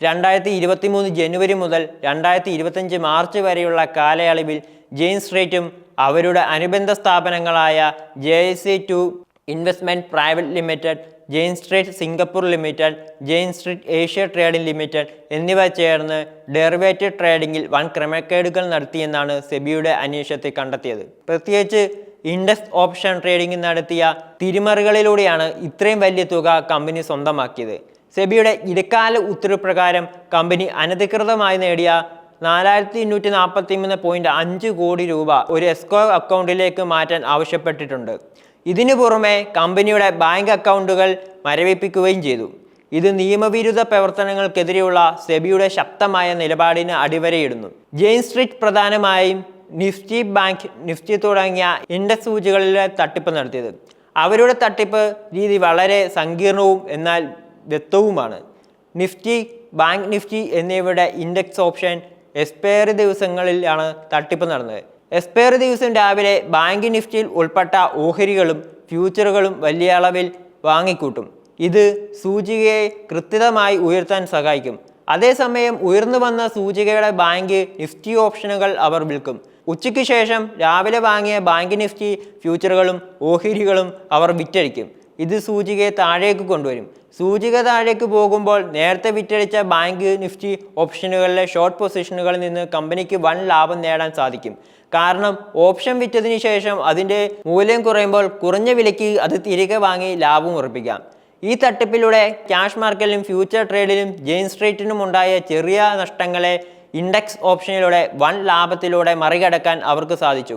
രണ്ടായിരത്തി ഇരുപത്തി മൂന്ന് ജനുവരി മുതൽ രണ്ടായിരത്തി ഇരുപത്തഞ്ച് മാർച്ച് വരെയുള്ള കാലയളവിൽ ജെയിംസ് സ്ട്രീറ്റും അവരുടെ അനുബന്ധ സ്ഥാപനങ്ങളായ J C two investment private limited Jane Street Singapore limited Jane Street Asia trading limited എന്നിവ ചേർന്ന് ഡെറിവേറ്റീവ് ട്രേഡിംഗിൽ വൻ ക്രമക്കേടുകൾ നടത്തിയെന്നാണ് സെബിയുടെ അന്വേഷണത്തിൽ കണ്ടെത്തിയത്. പ്രത്യേകിച്ച് ഇൻഡെക്സ് ഓപ്ഷൻ ട്രേഡിംഗ് നടത്തിയ തിരിമറികളിലൂടെയാണ് ഇത്രയും വലിയ തുക കമ്പനി സ്വന്തമാക്കിയത്. സെബിയുടെ ഇടക്കാല ഉത്തരവ് പ്രകാരം കമ്പനി അനധികൃതമായി നേടിയ നാലായിരത്തി എണ്ണൂറ്റി നാൽപ്പത്തി മൂന്ന് പോയിന്റ് അഞ്ച് കോടി രൂപ ഒരു എസ്കോ അക്കൗണ്ടിലേക്ക് മാറ്റാൻ ആവശ്യപ്പെട്ടിട്ടുണ്ട്. ഇതിനു പുറമെ കമ്പനിയുടെ ബാങ്ക് അക്കൗണ്ടുകൾ മരവിപ്പിക്കുകയും ചെയ്തു. ഇത് നിയമവിരുദ്ധ പ്രവർത്തനങ്ങൾക്കെതിരെയുള്ള സെബിയുടെ ശക്തമായ നിലപാടിന് അടിവരയിടുന്നു. ജെയിൻ സ്ട്രീറ്റ് പ്രധാനമായും നിഫ്റ്റി ബാങ്ക് നിഫ്റ്റി തുടങ്ങിയ ഇൻഡെക്സ് സൂചികളിലെ തട്ടിപ്പ് നടത്തിയത്. അവരുടെ തട്ടിപ്പ് രീതി വളരെ സങ്കീർണവും എന്നാൽ വ്യക്തവുമാണ്. നിഫ്റ്റി ബാങ്ക് നിഫ്റ്റി എന്നിവയുടെ ഇൻഡെക്സ് ഓപ്ഷൻ എക്സ്പയറി ദിവസങ്ങളിലാണ് തട്ടിപ്പ് നടന്നത്. എക്സ്പയറി ദിവസം രാവിലെ ബാങ്ക് നിഫ്റ്റിയിൽ ഉൾപ്പെട്ട ഓഹരികളും ഫ്യൂച്ചറുകളും വലിയ അളവിൽ വാങ്ങിക്കൂട്ടും. ഇത് സൂചികയെ കൃത്യമായി ഉയർത്താൻ സഹായിക്കും. അതേസമയം ഉയർന്നു വന്ന സൂചികയുടെ ബാങ്ക് നിഫ്റ്റി ഓപ്ഷനുകൾ അവർ വിൽക്കും. ഉച്ചയ്ക്ക് ശേഷം രാവിലെ വാങ്ങിയ ബാങ്ക് നിഫ്റ്റി ഫ്യൂച്ചറുകളും ഓഹരികളും അവർ വിറ്റഴിക്കും. ഇത് സൂചികയെ താഴേക്ക് കൊണ്ടുവരും. സൂചിക താഴേക്ക് പോകുമ്പോൾ നേരത്തെ വിറ്റഴിച്ച ബാങ്ക് നിഫ്റ്റി ഓപ്ഷനുകളിലെ ഷോർട്ട് പൊസിഷനുകളിൽ നിന്ന് കമ്പനിക്ക് വൻ ലാഭം നേടാൻ സാധിക്കും. കാരണം ഓപ്ഷൻ വിറ്റതിന് ശേഷം അതിന്റെ മൂല്യം കുറയുമ്പോൾ കുറഞ്ഞ വിലയ്ക്ക് അത് തിരികെ വാങ്ങി ലാഭം ഉറപ്പിക്കാം. ഈ തട്ടിപ്പിലൂടെ ക്യാഷ് മാർക്കറ്റിലും ഫ്യൂച്ചർ ട്രേഡിലും ജെയിൻ സ്ട്രീറ്റിനും ഉണ്ടായ ചെറിയ നഷ്ടങ്ങളെ ഇൻഡെക്സ് ഓപ്ഷനിലൂടെ വൻ ലാഭത്തിലൂടെ മറികടക്കാൻ അവർക്ക് സാധിച്ചു.